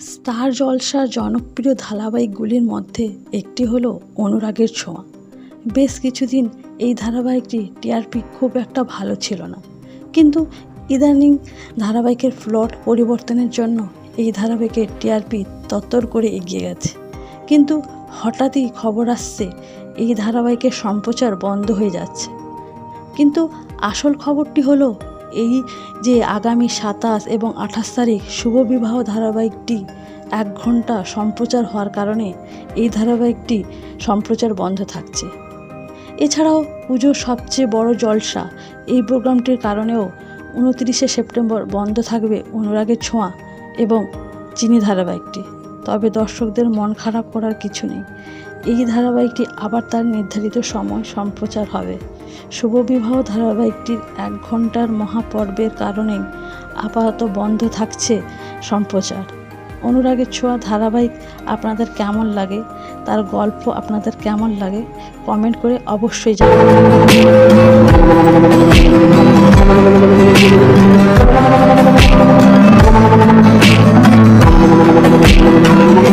Star জলসার জনপ্রিয় ধারাবাহিকগুলির মধ্যে একটি হলো অনুরাগের ছোঁয়া। বেশ কিছুদিন এই ধারাবাহিকটি টিআরপি খুব একটা ভালো ছিল না। কিন্তু ইদানিং ধারাবাহিকের প্লট পরিবর্তনের জন্য এই ধারাবাহিকের টিআরপি তত্তর করে এগিয়ে গেছে। কিন্তু হঠাৎই খবর আসছে, এই ধারাবাহিকের সম্প্রচার বন্ধ হয়ে যাচ্ছে। কিন্তু আসল খবরটি হলো এই যে আগামী সাতাশ এবং আঠাশ তারিখ শুভবিবাহ ধারাবাহিকটি এক ঘণ্টা সম্প্রচার হওয়ার কারণে এই ধারাবাহিকটি সম্প্রচার বন্ধ থাকছে। এছাড়াও পুজোর সবচেয়ে বড় জলসা এই প্রোগ্রামটির কারণেও উনতিরিশে সেপ্টেম্বর বন্ধ থাকবে অনুরাগের ছোঁয়া এবং চিনি ধারাবাহিকটি। তবে দর্শকদের মন খারাপ করার কিছু নেই। এই ধারাবাহিকটি আবার তার নির্ধারিত সময় সম্প্রচার হবে। শুভবিবাহ ধারাবাহিকটির এক ঘণ্টার মহাপর্বের কারণে আপাতত বন্ধ থাকছে সম্প্রচার। অনুরাগের ছোঁয়া ধারাবাহিক আপনাদের কেমন লাগে? তার গল্প আপনাদের কেমন লাগে? কমেন্ট করে অবশ্যই জানাবেন।